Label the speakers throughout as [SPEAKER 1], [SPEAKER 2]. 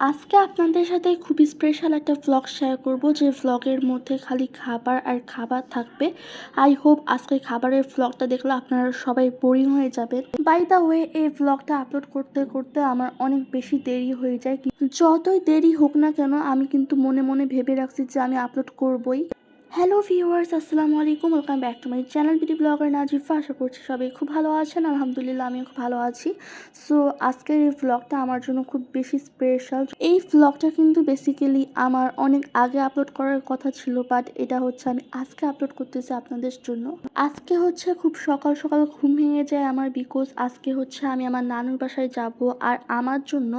[SPEAKER 1] আজকে আপনাদের সাথে খুবই স্পেশাল একটা ভ্লগ শেয়ার করব, যে ভ্লগের মধ্যে খালি খাবার আর খাবার থাকবে। আই হোপ আজকে খাবারের ভ্লগটা দেখলে আপনারা সবাই বোরিং হয়ে যাবেন। বাই দ্য ওয়ে এই ভ্লগটা আপলোড করতে করতে আমার অনেক বেশি দেরি হয়ে যায়। যতই দেরি হোক না কেন, আমি কিন্তু মনে মনে ভেবে রাখছি যে আমি আপলোড করবই। হ্যালো ভিউয়ার্স, আসসালামু আলাইকুম। Welcome back to my channel BD blogger Nazifa. আশা করছি সবাই খুব ভালো আছেন। আলহামদুলিল্লাহ, আমিও খুব ভালো আছি। সো আজকের এই ভ্লগটা আমার জন্য খুব বেশি স্পেশাল এই ভ্লগটা কিন্তু বেসিক্যালি আমার অনেক আগে আপলোড করার কথা ছিল বাট এটা হচ্ছে আমি আজকে আপলোড করতেছি আপনাদের জন্য। আজকে হচ্ছে খুব সকাল সকাল ঘুম ভেঙে যায় আমার বিকজ আজকে হচ্ছে আমি আমার নানুর বাসায় যাব। আর আমার জন্য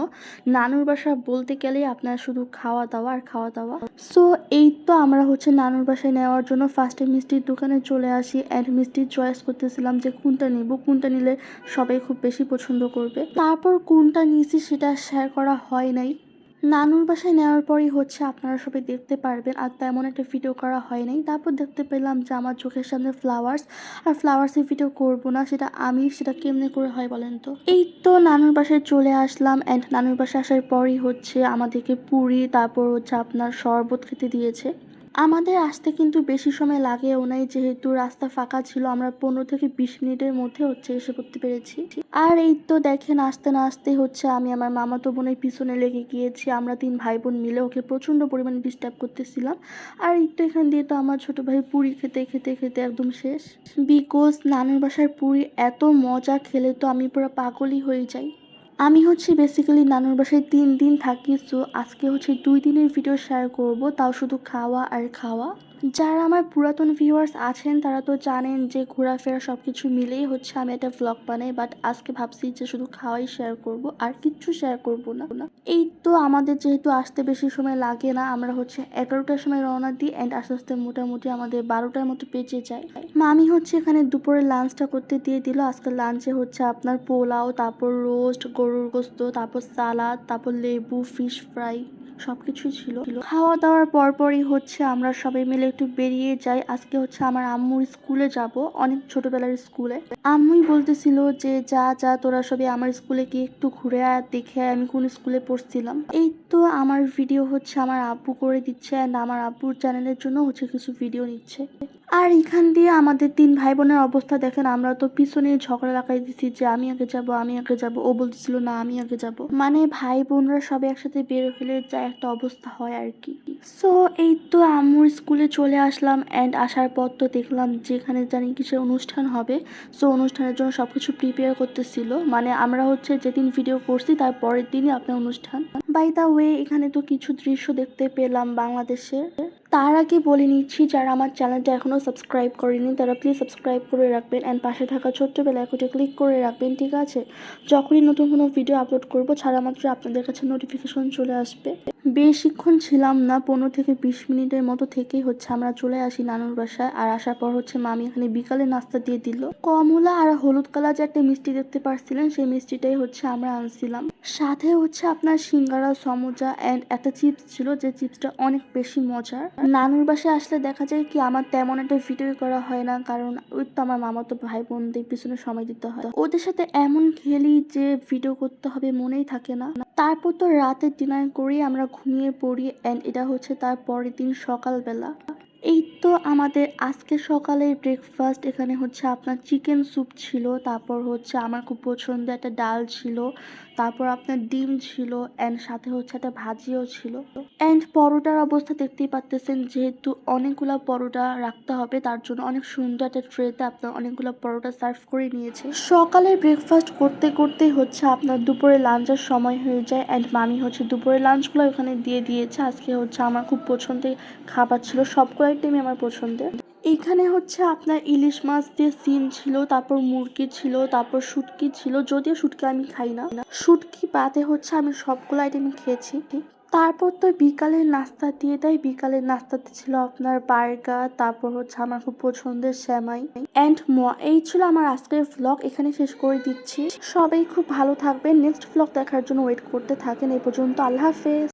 [SPEAKER 1] নানুর বাসা বলতে গেলেই আপনার শুধু খাওয়া দাওয়া আর খাওয়া দাওয়া। সো এই তো আমরা হচ্ছে নানুর বাসায় নেওয়ার জন্য ফার্স্টে মিষ্টির দোকানে চলে আসি অ্যান্ড মিষ্টির চয়েস করতেছিলাম যে কোনটা নিব। কোনটা নিলে সবাই খুব বেশি পছন্দ করবে। তারপর কোনটা নিয়েছি সেটা শেয়ার করা হয় নাই। নানুর বাসায় নেওয়ার পরই হচ্ছে আপনারা সবাই দেখতে পারবেন, আর তেমন একটা ভিডিও করা হয় নাই। তারপর দেখতে পেলাম যে আমার চোখের সামনে ফ্লাওয়ার্স আর ফ্লাওয়ার্সের ভিডিও করব না, সেটা আমি, সেটা কেমনে করে হয় বলেন তো? এই তো নানুর বাসায় চলে আসলাম অ্যান্ড নানুর বাসায় আসার পরই হচ্ছে আমাদেরকে পুরি, তারপর হচ্ছে আপনার শরবত খেতে দিয়েছে। আমাদের আসতে কিন্তু বেশি সময় লাগেও নাই, যেহেতু রাস্তা ফাঁকা ছিল, আমরা পনেরো থেকে বিশ মিনিটের মধ্যে হচ্ছে এসে পড়তে পেরেছি। আর এই তো দেখেন, আসতে না আসতে হচ্ছে আমি আমার মামাতো বোনের পিছনে লেগে গিয়েছি, আমরা তিন ভাই বোন মিলে ওকে প্রচণ্ড পরিমাণে ডিস্টার্ব করতেছিলাম। আর এই তো এখান দিয়ে তো আমার ছোট ভাই পুরি খেতে খেতে খেতে একদম শেষ। বিকজ নানুর বাসার পুরি এত মজা, খেলে তো আমি পুরো পাগলই হয়ে যাই। আমি হচ্ছে বেসিক্যালি নানুর বাসায় তিন দিন থাকি সো আজকে হচ্ছে দুই দিনের ভিডিও শেয়ার করব, তাও শুধু খাওয়া আর খাওয়া। যারা আমার পুরাতন ভিউয়ার্স আছেন, তারা তো জানেন যে ঘোরাফেরা সব কিছু মিলেই হচ্ছে আমি একটা ভ্লগ বানাই বাট আজকে ভাবছি যে শুধু খাওয়াই শেয়ার করব, আর কিচ্ছু শেয়ার করব না। এই তো আমাদের যেহেতু আসতে বেশি সময় লাগে না, আমরা হচ্ছে এগারোটার সময় রওনা দিই অ্যান্ড আস্তে আস্তে মোটামুটি আমাদের বারোটার মতো বেঁচে যায়। মামি হচ্ছে এখানে দুপুরে লাঞ্চটা করতে দিয়ে দিল, আজকে লাঞ্চে হচ্ছে আপনার পোলাও, তারপর রোস্ট গরুর গোস্ত, তারপর সালাদ তারপর লেবু ফিশ ফ্রাই সব কিছুই ছিল। খাওয়া দাওয়ার পরপরই হচ্ছে আমরা সবাই মিলে একটু বেরিয়ে যাই। আজকে হচ্ছে আমার আম্মুর স্কুলে যাব, অনেক ছোটবেলার স্কুলে। আম্মুই বলতেছিল যে, যা যা, তোরা সবাই আমার স্কুলে গিয়ে একটু ঘুরে আয়, দেখে আমি কোন স্কুলে পড়ছিলাম। এই তো আমার ভিডিও হচ্ছে আমার আব্বু করে দিচ্ছে অ্যান্ড আমার আব্বুর চ্যানেলের জন্য হচ্ছে কিছু ভিডিও নিচ্ছে। আর এখান দিয়ে আমাদের তিন ভাই বোনের অবস্থা দেখেন, আমরা তো পিছনে ঝগড়া লাগাই দিছি যে আমি আগে যাব, আমি আগে যাব। ও বলতেছিল, না, আমি আগে যাব। মানে ভাই বোনরা সবাই একসাথে বের হলে যা একটা অবস্থা হয় আর কি। সো এই তো আম্মুর স্কুলে চলে আসলাম অ্যান্ড আসার পর তো দেখলাম যেখানে জানি কিসের অনুষ্ঠান হবে। সো অনুষ্ঠানের জন্য সব কিছু প্রিপেয়ার করতেছিল। মানে আমরা হচ্ছে যেদিন ভিডিও করছি, তার পরের দিনই আপনার অনুষ্ঠান। বাই দা ওয়ে এখানে তো কিছু দৃশ্য দেখতে পেলাম বাংলাদেশের। তার আগে বলে নিচ্ছি, যারা আমার চ্যানেলটা এখনও সাবস্ক্রাইব করেনি, তারা প্লিজ সাবস্ক্রাইব করে রাখবেন অ্যান্ড পাশে থাকা ছোট্ট বেলাইকনটা ক্লিক করে রাখবেন, ঠিক আছে? যখনই নতুন কোনো ভিডিও আপলোড করব, ছাড়া মাত্র আপনাদের কাছে নোটিফিকেশন চলে আসবে। বেশিক্ষণ ছিলাম না, পনেরো থেকে বিশ মিনিটের মতো থেকেই হচ্ছে আমরা চলে আসি নানুর বাসায়। আর আসার পর হচ্ছে মামি এখানে বিকালে নাস্তা দিয়ে দিল। কমলা আর হলুদ কালার যে একটা মিষ্টি দেখতে পারছিলেন, সেই মিষ্টিটাই হচ্ছে আমরা আনছিলাম। সাথে হচ্ছে আপনার সিঙ্গারা সমোজা অ্যান্ড একটা চিপস ছিল, যে চিপসটা অনেক বেশি মজার। নানুর বাসায় আসলে দেখা যায় কি, আমার তেমন একটা ভিডিও করা হয় না, কারণ ওই তো আমার মামা তো ভাই বোনদের পিছনে সময় দিতে হয়। ওদের সাথে এমন খেলি যে ভিডিও করতে হবে মনেই থাকে না। তারপর তো রাতে ডিনার করি আমরা ঘুমিয়ে পড়ি অ্যান্ড এটা হচ্ছে তার পরের দিন সকালবেলা। এই তো আমাদের আজকে সকালের ব্রেকফাস্ট এখানে হচ্ছে আপনার চিকেন স্যুপ ছিল, তারপর হচ্ছে আমার খুব পছন্দের একটা ডাল ছিল, তারপর আপনার ডিম ছিল অ্যান্ড সাথে হচ্ছে একটা ভাজিও ছিল। অ্যান্ড পরোটার অবস্থা দেখতেই পাচ্তেছেন যেহেতু অনেকগুলো পরোটা রাখতে হবে, তার জন্য অনেক সুন্দর একটা ট্রেতে আপনার অনেকগুলো পরোটা সার্ভ করে নিয়েছে। সকালে ব্রেকফাস্ট করতে করতে হচ্ছে আপনার দুপুরে লাঞ্চের সময় হয়ে যায় অ্যান্ড মামি হচ্ছে দুপুরে লাঞ্চগুলো ওখানে দিয়ে দিয়েছে। আজকে হচ্ছে আমার খুব পছন্দের খাবার ছিল, সবগুলো আইটেমই আমার পছন্দের। এখানে হচ্ছে আপনার ইলিশ মাছ দিয়ে সিম ছিল, তারপর মুরগি ছিল, তারপর শুটকি ছিল, যদিও শুটকি আমি খাই না। শুটকি বাদে হচ্ছে আমি সবগুলো আইটেমই খেয়েছি। তারপর তো বিকালের নাস্তা দিয়ে দেয়। বিকালের নাস্তাতে ছিল আপনার বার্গার, তারপর হচ্ছে আমার খুব পছন্দের শ্যামাই অ্যান্ড মোয়া এই ছিল আমার আজকের ভ্লগ এখানে শেষ করে দিচ্ছি। সবাই খুব ভালো থাকবেন। নেক্সট ভ্লগ দেখার জন্য ওয়েট করতে থাকেন। এই পর্যন্ত আল্লাহ হাফেজ।